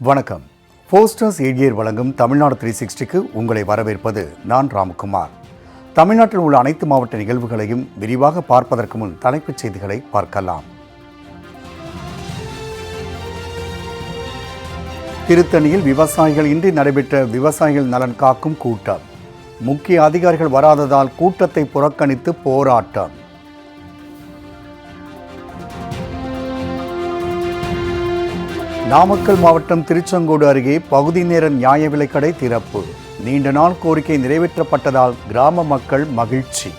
வணக்கம். போஸ்டர்ஸ் ஏடியர் வழங்கும் தமிழ்நாடு த்ரீ சிக்ஸ்டிக்கு உங்களை வரவேற்பது நான் ராம்குமார். தமிழ்நாட்டில் உள்ள அனைத்து மாவட்ட நிகழ்வுகளையும் விரிவாக பார்ப்பதற்கு முன் தலைப்புச் செய்திகளை பார்க்கலாம். திருத்தணியில் விவசாயிகள் இன்றி நடைபெற்ற விவசாயிகள் நலன் காக்கும் கூட்டம். முக்கிய அதிகாரிகள் வராததால் கூட்டத்தை புறக்கணித்து போராட்டம். நாமக்கல் மாவட்டம் திருச்செங்கோடு அருகே பகுதி நேர நியாய விலைக்கடை திறப்பு. நீண்ட நாள் கோரிக்கை நிறைவேற்றப்பட்டதால் கிராம மக்கள் மகிழ்ச்சி.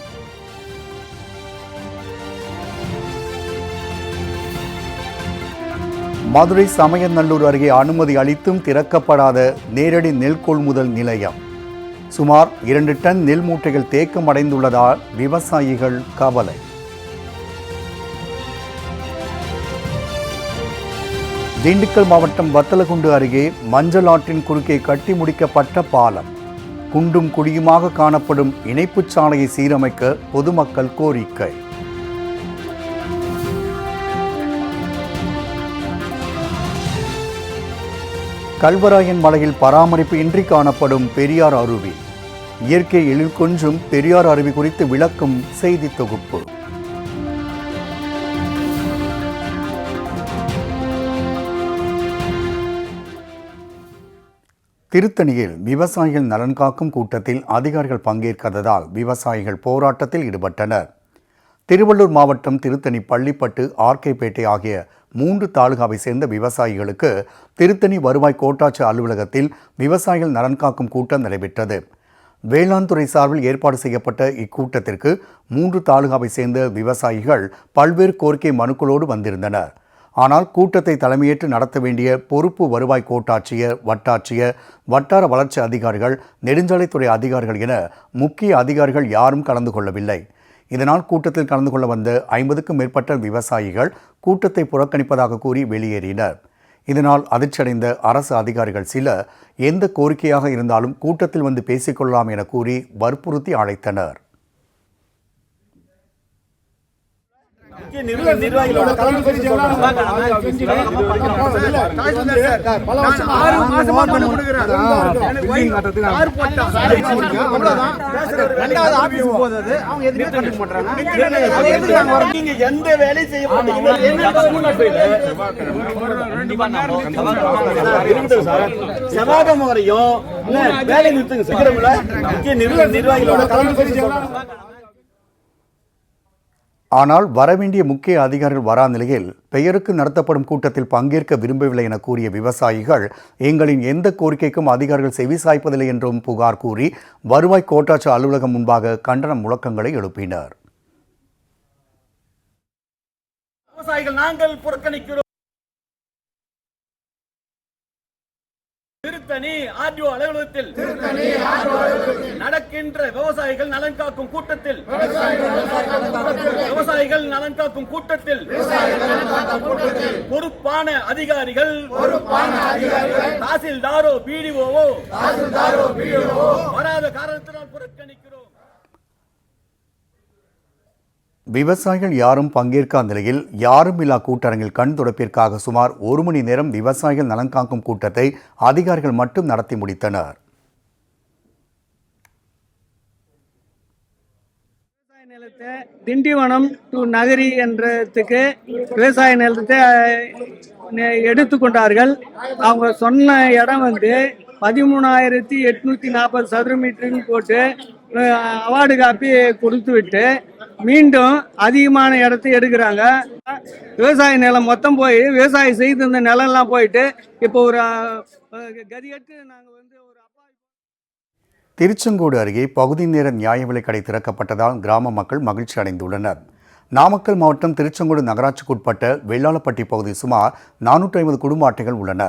மதுரை சமயநல்லூர் அருகே அனுமதி அளித்தும் திறக்கப்படாத நேரடி நெல் கொள்முதல் நிலையம். சுமார் இரண்டு டன் நெல் மூட்டைகள் தேக்கம் அடைந்துள்ளதால் விவசாயிகள் கவலை. திண்டுக்கல் மாவட்டம் வத்தலகுண்டு அருகே மஞ்சள் ஆற்றின் குறுக்கே கட்டி முடிக்கப்பட்ட பாலம். குண்டும் குடியுமாக காணப்படும் இணைப்புச் சாலையை சீரமைக்க பொதுமக்கள் கோரிக்கை. கல்வராயன் மலையில் பராமரிப்பு இன்றி காணப்படும் பெரியார் அருவி. இயற்கை எழில் கொஞ்சும் பெரியார் அருவி குறித்து விளக்கும் செய்தி தொகுப்பு. திருத்தணியில் விவசாயிகள் நலன் காக்கும் கூட்டத்தில் அதிகாரிகள் பங்கேற்காததால் விவசாயிகள் போராட்டத்தில் ஈடுபட்டனர். திருவள்ளூர் மாவட்டம் திருத்தணி பள்ளிப்பட்டு ஆர்கேபேட்டை ஆகிய மூன்று தாலுகாவை சேர்ந்த விவசாயிகளுக்கு திருத்தணி வருவாய் கோட்டாட்சி அலுவலகத்தில் விவசாயிகள் நலன் காக்கும் கூட்டம் நடைபெற்றது. வேளாண் துறை சார்பில் ஏற்பாடு செய்யப்பட்ட இக்கூட்டத்திற்கு மூன்று தாலுகாவை சேர்ந்த விவசாயிகள் பல்வேறு கோரிக்கை மனுக்களோடு வந்திருந்தனர். ஆனால் கூட்டத்தை தலைமையேற்று நடத்த வேண்டிய பொறுப்பு வருவாய் கோட்டாட்சியர் வட்டாட்சியர் வட்டார வளர்ச்சி அதிகாரிகள் நெடுஞ்சாலைத்துறை அதிகாரிகள் என முக்கிய அதிகாரிகள் யாரும் கலந்து கொள்ளவில்லை. இதனால் கூட்டத்தில் கலந்து கொள்ள வந்த ஐம்பதுக்கும் மேற்பட்ட விவசாயிகள் கூட்டத்தை புறக்கணிப்பதாக கூறி வெளியேறினர். இதனால் அதிர்ச்சியடைந்த அரசு அதிகாரிகள் சில எந்த கோரிக்கையாக இருந்தாலும் கூட்டத்தில் வந்து பேசிக்கொள்ளலாம் என கூறி வற்புறுத்தி அழைத்தனர். அதை எதுக்கு நாங்க எந்த வேலையும் செய்ய. செவ்வாய்க்கிழமை வரையும் வேலையை நிறுத்துங்க சார். முக்கிய நிர்வாக- நிர்வாகிகளோட கலந்து. ஆனால் வரவேண்டிய முக்கிய அதிகாரிகள் வரா நிலையில் பெயருக்கு நடத்தப்படும் கூட்டத்தில் பங்கேற்க விரும்பவில்லை என கூறிய விவசாயிகள் எங்களின் எந்த கோரிக்கைக்கும் அதிகாரிகள் செவிசாய்ப்பதில்லை என்றும் புகார் கூறி வருவாய் கோட்டாட்சி அலுவலகம் முன்பாக கண்டன முழக்கங்களை எழுப்பினர். விவசாயிகள் நாங்கள் புறக்கணிக்கிறோம். திருத்தணி ஆர்டிஓ அலுவலகத்தில் நடக்கின்ற விவசாயிகள் நலன் காக்கும் கூட்டத்தில் விவசாயிகள் நலன் காக்கும் கூட்டத்தில் பொறுப்பான அதிகாரிகள் தாசில்தாரோ பிடிஓவோ வராத காரணத்தினால் புறக்கணிக்கிறோம். விவசாயிகள் யாரும் பங்கேற்காத நிலையில் யாரும் இல்லா கூட்டரங்கில் கண் துடைப்பிற்காக சுமார் ஒரு மணி நேரம் விவசாயிகள் நலன் காக்கும் கூட்டத்தை அதிகாரிகள் மட்டும் நடத்தி முடித்தனர். விவசாய நிலத்தை திண்டிவனம் டு நகரி என்றதுக்கு விவசாய நிலத்தை எடுத்துக்கொண்டார்கள் அவங்க சொன்ன இடம் வந்து பதிமூணாயிரத்தி எட்நூத்தி நாற்பது சதுர மீட்டருன்னு போட்டு அவார்டு காப்பி கொடுத்து விட்டு மீண்டும் அதிகமான இடத்தை எடுக்கிறாங்க. விவசாய நிலம் மொத்தம் போய் விவசாயம் செய்திருந்த நிலம்லாம் போயிட்டு இப்போ ஒரு அஹ், கதியட்டு நாங்கள் வந்து ஒரு அப்பா திருச்செங்கோடு அருகே பகுதி நேர நியாய விலை கடை திறக்கப்பட்டதால் கிராம மக்கள் மகிழ்ச்சி அடைந்துள்ளனர். நாமக்கல் மாவட்டம் திருச்செங்கோடு நகராட்சிக்குட்பட்ட வெள்ளாளப்பட்டி பகுதி சுமார் நானூற்றி ஐம்பது குடும்ப அட்டைகள் உள்ளன.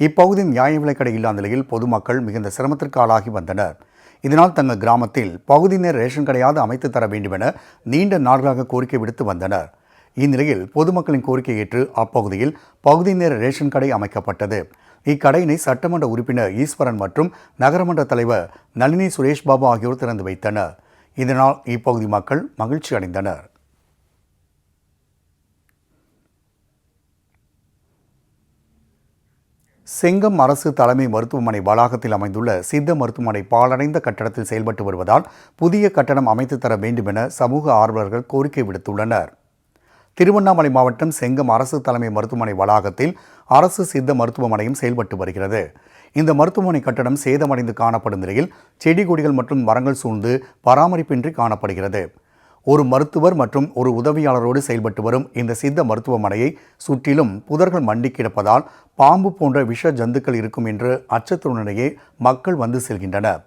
இப்பகுதியின் நியாய விலைக்கடை இல்லாத நிலையில் பொதுமக்கள் மிகுந்த சிரமத்திற்கு ஆளாகி வந்தனர். இதனால் தங்கள் கிராமத்தில் பகுதி நேர ரேஷன் கடையாவது அமைத்து தர வேண்டுமென நீண்ட நாட்களாக கோரிக்கை விடுத்து வந்தனர். இந்நிலையில் பொதுமக்களின் கோரிக்கை ஏற்று அப்பகுதியில் பகுதி நேர ரேஷன் கடை அமைக்கப்பட்டது. இக்கடையினை சட்டமன்ற உறுப்பினர் ஈஸ்வரன் மற்றும் நகரமன்ற தலைவர் நளினி சுரேஷ் பாபு ஆகியோர் திறந்து வைத்தனர். இதனால் இப்பகுதி மக்கள் மகிழ்ச்சி அடைந்தனர் செங்கம் அரசு தலைமை மருத்துவமனை வளாகத்தில் அமைந்துள்ள சித்த மருத்துவமனை பாழடைந்த கட்டடத்தில் செயல்பட்டு வருவதால் புதிய கட்டடம் அமைத்து தர வேண்டும் என சமூக ஆர்வலர்கள் கோரிக்கை விடுத்துள்ளனர். திருவண்ணாமலை மாவட்டம் செங்கம் அரசு தலைமை மருத்துவமனை வளாகத்தில் அரசு சித்த மருத்துவமனையும் செயல்பட்டு வருகிறது. இந்த மருத்துவமனை கட்டடம் சேதமடைந்து காணப்படும் நிலையில் செடி கொடிகள் மற்றும் மரங்கள் சூழ்ந்து பராமரிப்பின்றி காணப்படுகிறது. ஒரு மருத்துவர் மற்றும் ஒரு உதவியாளரோடு செயல்பட்டு வரும் இந்த சித்த மருத்துவமனையை சுற்றிலும் புதர்கள் மண்டி கிடப்பதால் பாம்பு போன்ற விஷ ஜந்துக்கள் இருக்கும் என்று அச்சத்துடனேயே மக்கள் வந்து செல்கின்றனர்.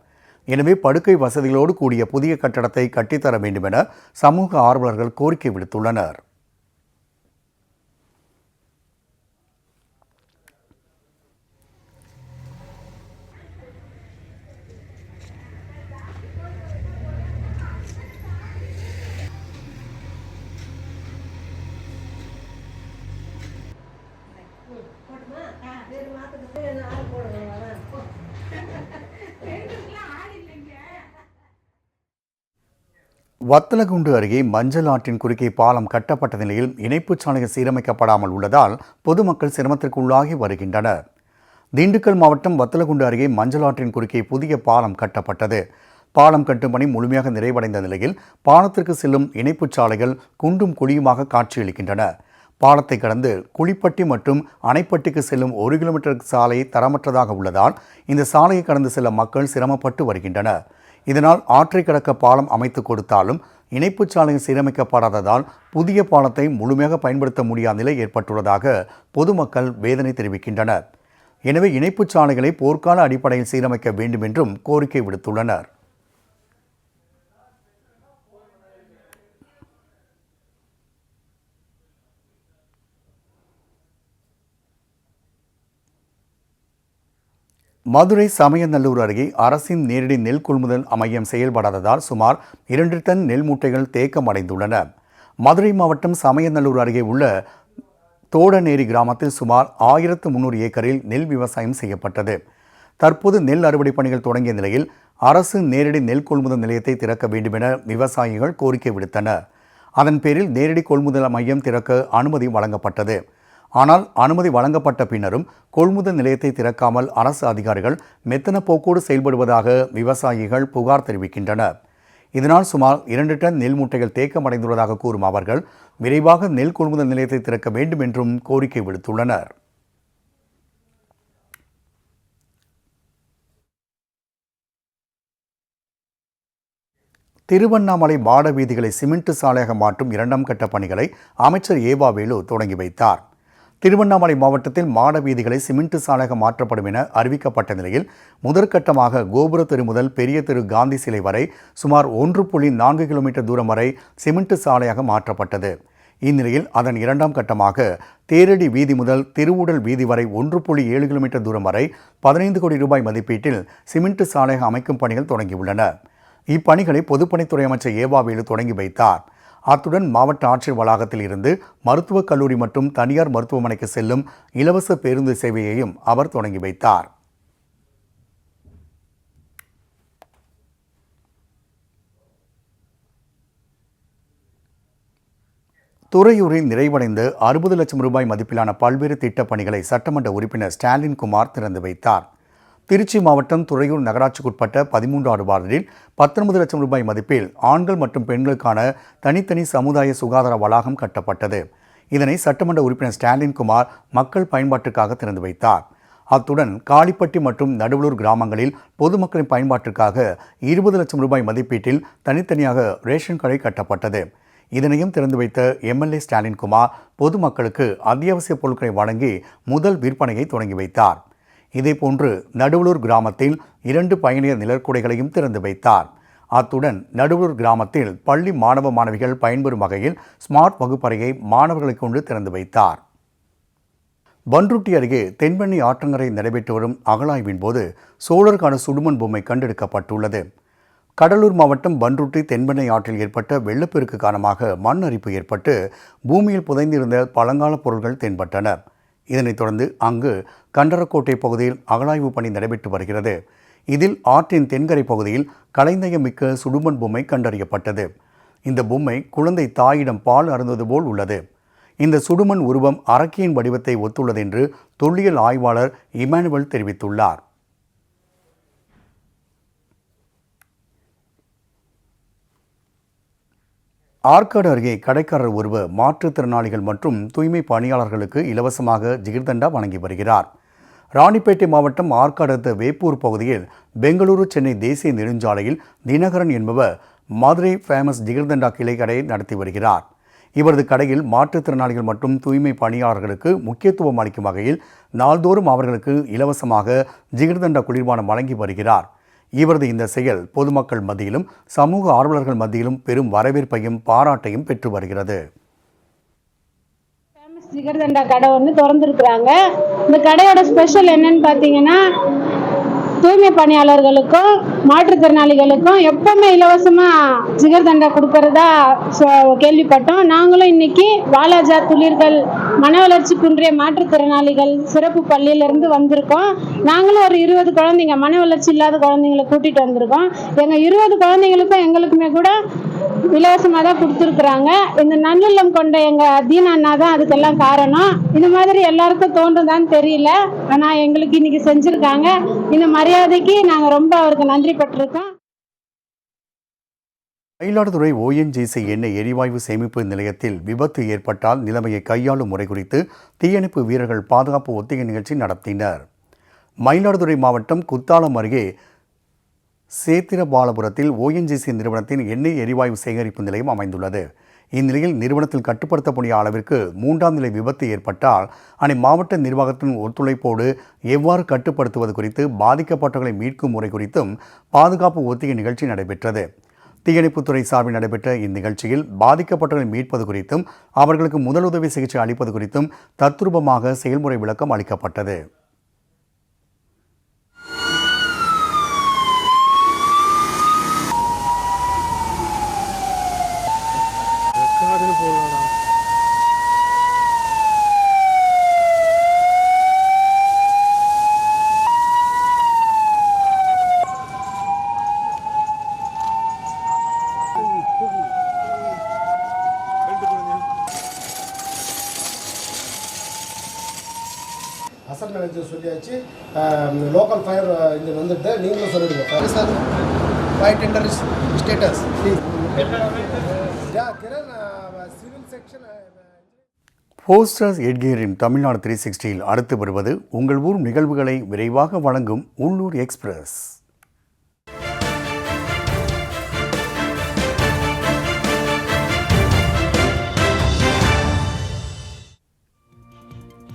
எனவே படுக்கை வசதிகளோடு கூடிய புதிய கட்டடத்தை கட்டித்தர வேண்டுமென சமூக ஆர்வலர்கள் கோரிக்கை விடுத்துள்ளனர். வத்தலகுண்டு அருகே மஞ்சள் ஆற்றின் குறுக்கே பாலம் கட்டப்பட்ட நிலையில் இணைப்புச் சாலைகள் சீரமைக்கப்படாமல் உள்ளதால் பொதுமக்கள் சிரமத்திற்கு உள்ளாகி வருகின்றனர். திண்டுக்கல் மாவட்டம் வத்தலகுண்டு அருகே மஞ்சள் ஆற்றின் குறுக்கே புதிய பாலம் கட்டப்பட்டது. பாலம் கட்டும் பணி முழுமையாக நிறைவடைந்த நிலையில் பாலத்திற்கு செல்லும் இணைப்புச் சாலைகள் குண்டும் குழியுமாக காட்சியளிக்கின்றன. பாலத்தை கடந்து குழிப்பட்டி மற்றும் அணைப்பட்டிக்கு செல்லும் ஒரு கிலோமீட்டர் சாலை தரமற்றதாக உள்ளதால் இந்த சாலையை கடந்து செல்ல மக்கள் சிரமப்பட்டு வருகின்றனர். இதனால் ஆற்றை கடக்க பாலம் அமைத்து கொடுத்தாலும் இணைப்புச் சாலை சீரமைக்கப்படாததால் புதிய பாலத்தை முழுமையாக பயன்படுத்த முடியாத நிலை ஏற்பட்டுள்ளதாக பொதுமக்கள் வேதனை தெரிவிக்கின்றனர். எனவே இணைப்புச் சாலைகளை போர்க்கால அடிப்படையில் சீரமைக்க வேண்டும் என்றும் கோரிக்கை விடுத்துள்ளனர். மதுரை சமயநல்லூர் அருகே அரசின் நேரடி நெல் கொள்முதல் அமையம் செயல்படாததால் சுமார் இரண்டு டன் நெல் மூட்டைகள் தேக்கம் அடைந்துள்ளன மதுரை மாவட்டம் சமயநல்லூர் அருகே உள்ள தோடநேரி கிராமத்தில் சுமார் ஆயிரத்து முன்னூறு ஏக்கரில் நெல் விவசாயம் செய்யப்பட்டது. தற்போது நெல் அறுவடை பணிகள் தொடங்கிய நிலையில் அரசு நேரடி நெல் கொள்முதல் நிலையத்தை திறக்க வேண்டுமென விவசாயிகள் கோரிக்கை விடுத்தனர். அதன் பேரில் நேரடி கொள்முதல் மையம் திறக்க அனுமதி வழங்கப்பட்டது. ஆனால் அனுமதி வழங்கப்பட்ட பின்னரும் கொள்முதல் நிலையத்தை திறக்காமல் அரசு அதிகாரிகள் மெத்தன போக்கோடு செயல்படுவதாக விவசாயிகள் புகார் தெரிவிக்கின்றனர் இதனால் சுமார் இரண்டு டன் நெல் மூட்டைகள் தேக்கமடைந்துள்ளதாக கூறும் அவர்கள் விரைவாக நெல் கொள்முதல் நிலையத்தை திறக்க வேண்டும் என்றும் கோரிக்கை விடுத்துள்ளனர். திருவண்ணாமலை மாட வீதிகளை சிமெண்ட் சாலையாக மாற்றும் இரண்டாம் கட்ட பணிகளை அமைச்சர் ஏவா வேலு தொடங்கி வைத்தார். திருவண்ணாமலை மாவட்டத்தில் மாட வீதிகளை சிமெண்ட் சாலையாக மாற்றப்படும் என அறிவிக்கப்பட்ட நிலையில் முதற்கட்டமாக கோபுர தெரு முதல் பெரிய தெரு காந்தி சிலை வரை சுமார் ஒன்று புள்ளி நான்கு கிலோமீட்டர் தூரம் வரை சிமெண்ட் சாலையாக மாற்றப்பட்டது. இந்நிலையில் அதன் இரண்டாம் கட்டமாக தேரடி வீதி முதல் திருவுடல் வீதி வரை ஒன்று புள்ளி ஏழு கிலோமீட்டர் தூரம் வரை பதினைந்து கோடி ரூபாய் மதிப்பீட்டில் சிமெண்ட் சாலையாக அமைக்கும் பணிகள் தொடங்கியுள்ளன. இப்பணிகளை பொதுப்பணித்துறை அமைச்சர் ஏவாவேலு தொடங்கி வைத்தார். அத்துடன் மாவட்ட ஆட்சியர் வளாகத்தில் இருந்து மருத்துவக் கல்லூரி மற்றும் தனியார் மருத்துவமனைக்கு செல்லும் இலவச பேருந்து சேவையையும் அவர் தொடங்கி வைத்தார். துறையூரில் நிறைவடைந்து அறுபது லட்சம் ரூபாய் மதிப்பிலான பல்வேறு திட்டப் பணிகளை சட்டமன்ற உறுப்பினர் ஸ்டாலின் குமார் திறந்து வைத்தார். திருச்சி மாவட்டம் துறையூர் நகராட்சிக்குட்பட்ட பதிமூன்றாவது வார்டில் பத்தொன்பது லட்சம் ரூபாய் மதிப்பில் ஆண்கள் மற்றும் பெண்களுக்கான தனித்தனி சமுதாய சுகாதார வளாகம் கட்டப்பட்டது. இதனை சட்டமன்ற உறுப்பினர் ஸ்டாலின் குமார் மக்கள் பயன்பாட்டுக்காக திறந்து வைத்தார். அத்துடன் காளிப்பட்டி மற்றும் நடுவலூர் கிராமங்களில் பொதுமக்களின் பயன்பாட்டிற்காக இருபது லட்சம் ரூபாய் மதிப்பீட்டில் தனித்தனியாக ரேஷன் கடை கட்டப்பட்டது. இதனையும் திறந்து வைத்த எம்எல்ஏ ஸ்டாலின் குமார் பொதுமக்களுக்கு அத்தியாவசிய பொருட்களை வழங்கி முதல் விற்பனையை தொடங்கி வைத்தார். இதேபோன்று நடுவலூர் கிராமத்தில் இரண்டு பயணியர் நிழற்குடைகளையும் திறந்து வைத்தார். அத்துடன் நடுவலூர் கிராமத்தில் பள்ளி மாணவ மாணவிகள் பயன்பெறும் வகையில் ஸ்மார்ட் வகுப்பறையை மாணவர்களை கொண்டு திறந்து வைத்தார். பன்ருட்டி அருகே தென்பெண்ணி ஆற்றங்கரை நடைபெற்று வரும் அகழாய்வின் போது சோழருக்கான சுடுமண் பொம்மை கண்டெடுக்கப்பட்டுள்ளது. கடலூர் மாவட்டம் பன்ருட்டி தென்பெண்ணை ஆற்றில் ஏற்பட்ட வெள்ளப்பெருக்கு காரணமாக மண் அரிப்பு ஏற்பட்டு பூமியில் புதைந்திருந்த பழங்கால பொருட்கள் தென்பட்டன. இதனைத் தொடர்ந்து அங்கு கண்டரக்கோட்டை பகுதியில் அகழாய்வு பணி நடைபெற்று வருகிறது. இதில் ஆற்றின் தென்கரை பகுதியில் கலைநயமிக்க சுடுமண் பொம்மை கண்டறியப்பட்டது. இந்த பொம்மை குழந்தை தாயிடம் பால் அருந்தது போல் உள்ளது. இந்த சுடுமண் உருவம் அரக்கியின் வடிவத்தை ஒத்துள்ளது என்று தொல்லியல் ஆய்வாளர் இமானுவல் தெரிவித்துள்ளார். ஆற்காடு அருகே கடைக்காரர் ஒருவர் மாற்றுத்திறனாளிகள் மற்றும் தூய்மை பணியாளர்களுக்கு இலவசமாக ஜிகிர்தண்டா வழங்கி வருகிறார். ராணிப்பேட்டை மாவட்டம் ஆற்காடு அடுத்த வேப்பூர் பகுதியில் பெங்களூரு சென்னை தேசிய நெடுஞ்சாலையில் தினகரன் என்பவர் மதுரை ஃபேமஸ் ஜிகிர்தண்டா கிளை கடையை நடத்தி வருகிறார். இவரது கடையில் மாற்றுத்திறனாளிகள் மற்றும் தூய்மை பணியாளர்களுக்கு முக்கியத்துவம் அளிக்கும் வகையில் நாள்தோறும் அவர்களுக்கு இலவசமாக ஜிகிர்தண்டா குளிர்பானம் வழங்கி வருகிறார். இவரது இந்த செயல் பொதுமக்கள் மத்தியிலும் சமூக ஆர்வலர்கள் மத்தியிலும் பெரும் வரவேற்பையும் பாராட்டையும் பெற்று வருகிறது. கடை வந்து திறந்துருக்குறாங்க. இந்த கடையோட ஸ்பெஷல் என்னன்னு பார்த்தீங்கன்னா தூய்மை பணியாளர்களுக்கும் மாற்றுத்திறனாளிகளுக்கும் எப்பவுமே இலவசமாக ஜிகர்தண்டா கொடுக்கறதா சொ- கேள்விப்பட்டோம். நாங்களும் இன்னைக்கு வாலாஜா துளிர்கள் மன வளர்ச்சி குன்றிய மாற்றுத்திறனாளிகள் சிறப்பு பள்ளியிலேருந்து வந்திருக்கோம். நாங்களும் ஒரு இருபது குழந்தைங்க மன வளர்ச்சி இல்லாத குழந்தைங்களை கூட்டிகிட்டு வந்திருக்கோம். எங்கள் இருபது குழந்தைங்களுக்கும் எங்களுக்குமே கூட இலவசமாக தான் கொடுத்துருக்குறாங்க. இந்த நல்லுள்ளம் கொண்ட எங்கள் தீன அண்ணா தான் அதுக்கெல்லாம் காரணம். இந்த மாதிரி எல்லாருக்கும் தோன்றுதான்னு தெரியல. ஆனால் எங்களுக்கு இன்னைக்கு செஞ்சுருக்காங்க. இந்த மரியாதைக்கு நாங்கள் ரொம்ப அவருக்கு நன்றி பட்டிருக்கோம். மயிலாடுதுறை ஓஎன்ஜிசி எண்ணெய் எரிவாயு சேமிப்பு நிலையத்தில் விபத்து ஏற்பட்டால் நிலைமையை கையாளும் முறை குறித்து தீயணைப்பு வீரர்கள் பாதுகாப்பு ஒத்திகை நிகழ்ச்சி நடத்தினர். மயிலாடுதுறை மாவட்டம் குத்தாலம் அருகே சேத்திரபாலபுரத்தில் ஓஎன்ஜிசி நிறுவனத்தின் எண்ணெய் எரிவாயு சேகரிப்பு நிலையம் அமைந்துள்ளது. இந்நிலையில் நிறுவனத்தில் கட்டுப்படுத்தக்கூடிய அளவிற்கு மூன்றாம் நிலை விபத்து ஏற்பட்டால் அனை மாவட்ட நிர்வாகத்தின் ஒத்துழைப்போடு எவ்வாறு கட்டுப்படுத்துவது குறித்து பாதிக்கப்பட்டவர்களை மீட்கும் முறை குறித்தும் பாதுகாப்பு ஒத்திகை நிகழ்ச்சி நடைபெற்றது. தீயணைப்புத்துறை சார்பில் நடைபெற்ற இந்நிகழ்ச்சியில் பாதிக்கப்பட்டவர்களை மீட்பது குறித்தும் அவர்களுக்கு முதலுதவி சிகிச்சை அளிப்பது குறித்தும் தத்ரூபமாக செயல்முறை விளக்கம் அளிக்கப்பட்டது. அசட் மேனேஜர் சொல்லியாச்சு. லோக்கல் ஃபயர் இன்ஜின் வந்துட்டு நீங்களும் சொல்லிடுங்க. Sir fire tender status please Kiran civil section posters எட்கேரின் Tamil Nadu three சிக்ஸ்டியில் அடுத்து வருவது உங்கள் ஊர் நிகழ்வுகளை விரைவாக வழங்கும் உள்ளூர் எக்ஸ்பிரஸ்.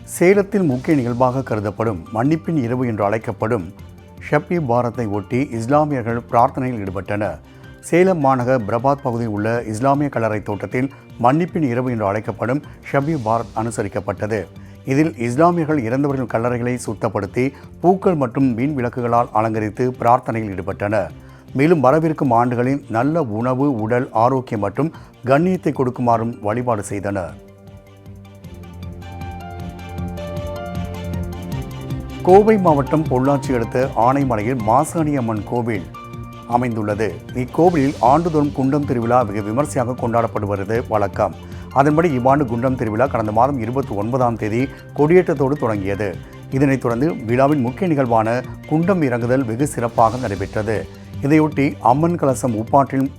சேலத்தில் முக்கிய நிகழ்வாக கருதப்படும் மன்னிப்பின் இரவு என்று அழைக்கப்படும் ஷப்பி பாரத்தை ஒட்டி இஸ்லாமியர்கள் பிரார்த்தனையில் ஈடுபட்டனர். சேலம் மாநகர் பிரபாத் பகுதியில் உள்ள இஸ்லாமிய கல்லறை தோட்டத்தில் மன்னிப்பின் இரவு என்று அழைக்கப்படும் ஷபி பாரத் அனுசரிக்கப்பட்டது. இதில் இஸ்லாமியர்கள் இறந்தவர்கள் கல்லறைகளை சுத்தப்படுத்தி பூக்கள் மற்றும் மீன் விளக்குகளால் அலங்கரித்து பிரார்த்தனையில் ஈடுபட்டனர். மேலும் வரவிருக்கும் ஆண்டுகளில் நல்ல உணவு உடல் ஆரோக்கியம் மற்றும் கண்ணியத்தை கொடுக்குமாறும் வழிபாடு செய்தனர். கோவை மாவட்டம் பொள்ளாச்சி அடுத்த ஆனைமலையில் மாசாணி அம்மன் கோவில் அமைந்துள்ளது. இக்கோவிலில் ஆண்டுதோறும் குண்டம் திருவிழா வெகு விமர்சையாக கொண்டாடப்படுவது வழக்கம். அதன்படி இவ்வாண்டு குண்டம் திருவிழா கடந்த மாதம் இருபத்தி ஒன்பதாம் தேதி கொடியேற்றத்தோடு தொடங்கியது. இதனைத் தொடர்ந்து விழாவின் முக்கிய நிகழ்வான குண்டம் இறங்குதல் வெகு சிறப்பாக நடைபெற்றது. இதையொட்டி அம்மன் கலசம் உப்பாற்றில்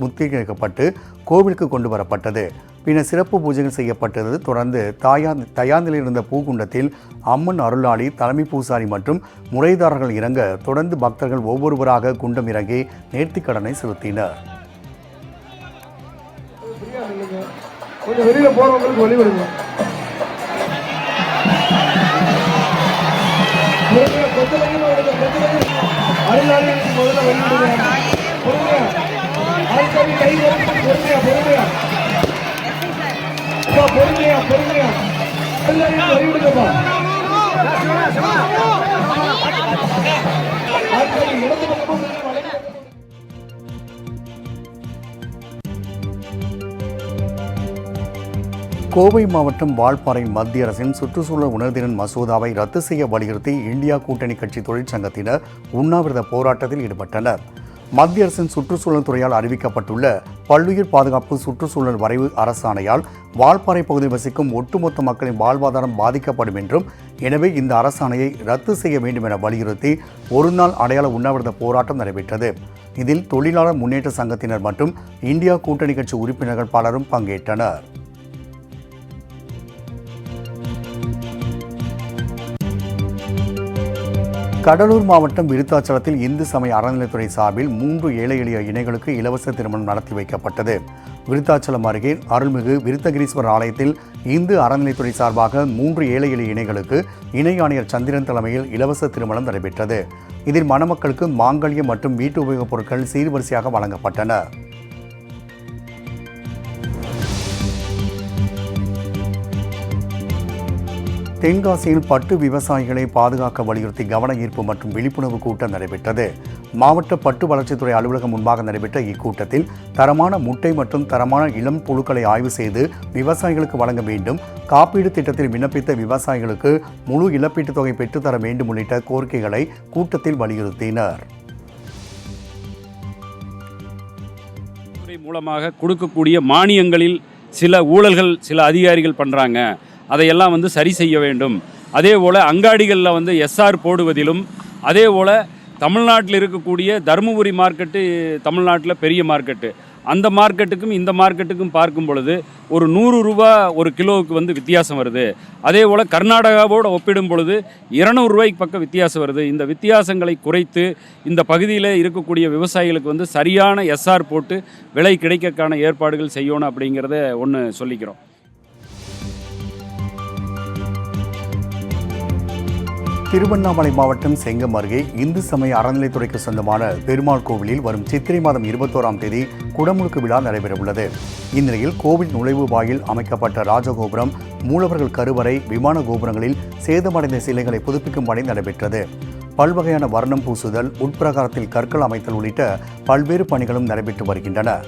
முத்திகைக்கப்பட்டு கோவிலுக்கு கொண்டு வரப்பட்டது. பின்னர் சிறப்பு பூஜைகள் செய்யப்பட்டது. தொடர்ந்து தாயா தயார் நிலையில் இருந்த பூகுண்டத்தில் அம்மன் அருளாளி தலைமை பூசாரி மற்றும் முறைதாரர்கள் இறங்க தொடர்ந்து பக்தர்கள் ஒவ்வொருவராக குண்டம் இறங்கி நேர்த்திக் கடனை செலுத்தினர். கொஞ்சம் வெளியில போறவங்களுக்கு வழி பொறுமையா, முதல்ல வழி பொறுமையா. ஆட்கள் கை பொறுமையா, பொறுமையா. அப்பா, பொறுமையா, பொறுமையா. அருளாளர்களுக்கு இடது பக்கமும் கோவை மாவட்டம் வால்பாறை மத்திய அரசின் சுற்றுச்சூழல் உணர்திறன் மசோதாவை ரத்து செய்ய வலியுறுத்தி இந்தியா கூட்டணி கட்சி தொழிற்சங்கத்தினர் உண்ணாவிரத போராட்டத்தில் ஈடுபட்டனர். மத்திய அரசின் சுற்றுச்சூழல் துறையால் அறிவிக்கப்பட்டுள்ள பல்லுயிர் பாதுகாப்பு சுற்றுச்சூழல் வரைவு அரசாணையால் வால்பாறை பகுதியில் வசிக்கும் ஒட்டுமொத்த மக்களின் வாழ்வாதாரம் பாதிக்கப்படும் என்றும் எனவே இந்த அரசாணையை ரத்து செய்ய வேண்டும் என வலியுறுத்தி ஒருநாள் அடையாள உண்ணாவிரத போராட்டம் நடைபெற்றது. இதில் தொழிலாளர் முன்னேற்ற சங்கத்தினர் மற்றும் இந்தியா கூட்டணி கட்சி உறுப்பினர்கள் பலரும் பங்கேற்றனர். கடலூர் மாவட்டம் விருத்தாச்சலத்தில் இந்து சமய அறநிலைத்துறை சார்பில் மூன்று ஏழை எளிய இணைகளுக்கு இலவச திருமணம் நடத்தி வைக்கப்பட்டது. விருத்தாச்சலம் அருகே அருள்மிகு விருத்தகிரீஸ்வரர் ஆலயத்தில் இந்து அறநிலைத்துறை சார்பாக மூன்று ஏழை எளிய இணைகளுக்கு இணை ஆணையர் சந்திரன் தலைமையில் இலவச திருமணம் நடைபெற்றது. இதில் மணமக்களுக்கு மாங்கல்யம் மற்றும் வீட்டு உபயோகப் பொருட்கள் சீர்வரிசையாக வழங்கப்பட்டன. தென்காசியில் பட்டு விவசாயிகளை பாதுகாக்க வலியுறுத்தி கவன ஈர்ப்பு மற்றும் விழிப்புணர்வு கூட்டம் நடைபெற்றது. மாவட்ட பட்டு வளர்ச்சித்துறை அலுவலகம் முன்பாக நடைபெற்ற இக்கூட்டத்தில் தரமான முட்டை மற்றும் தரமான இளம் புழுக்களை ஆய்வு செய்து விவசாயிகளுக்கு வழங்க வேண்டும். காப்பீடு திட்டத்தில் விண்ணப்பித்த விவசாயிகளுக்கு முழு இழப்பீட்டுத் தொகை பெற்றுத்தர வேண்டும் உள்ளிட்ட கோரிக்கைகளை கூட்டத்தில் வலியுறுத்தினர். மூலமாக கொடுக்கக்கூடிய மானியங்களில் சில ஊழல்கள் சில அதிகாரிகள் பண்ணுறாங்க அதையெல்லாம் வந்து சரி செய்ய வேண்டும். அதே போல் அங்காடிகளில் வந்து எஸ்ஆர் போடுவதிலும் அதே போல் தமிழ்நாட்டில் இருக்கக்கூடிய தருமபுரி மார்க்கெட்டு தமிழ்நாட்டில் பெரிய மார்க்கெட்டு அந்த மார்க்கெட்டுக்கும் இந்த மார்க்கெட்டுக்கும் பார்க்கும் பொழுது ஒரு நூறு ரூபா ஒரு கிலோவுக்கு வந்து வித்தியாசம் வருது. அதே போல் கர்நாடகாவோடு ஒப்பிடும் பொழுது இருநூறு ரூபாய்க்கு பக்கம் வித்தியாசம் வருது. இந்த வித்தியாசங்களை குறைத்து இந்த பகுதியில் இருக்கக்கூடிய விவசாயிகளுக்கு வந்து சரியான எஸ்ஆர் போட்டு விலை கிடைக்கக்கான ஏற்பாடுகள் செய்யணும் அப்படிங்கிறத ஒன்று சொல்லிக்கிறோம். திருவண்ணாமலை மாவட்டம் செங்கம் அருகே இந்து சமய அறநிலைத்துறைக்கு சொந்தமான பெருமாள் கோவிலில் வரும் சித்திரை மாதம் இருபத்தோராம் தேதி குடமுழுக்கு விழா நடைபெறவுள்ளது. இந்நிலையில் கோவில் நுழைவு வாயில் அமைக்கப்பட்ட ராஜகோபுரம் மூலவர்கள் கருவறை விமான கோபுரங்களில் சேதமடைந்த சிலைகளை புதுப்பிக்கும் பணி நடைபெற்றது. பல்வகையான வர்ணம் பூசுதல் உட்பிரகாரத்தில் கற்கள் அமைத்தல் உள்ளிட்ட பல்வேறு பணிகளும் நடைபெற்று வருகின்றன.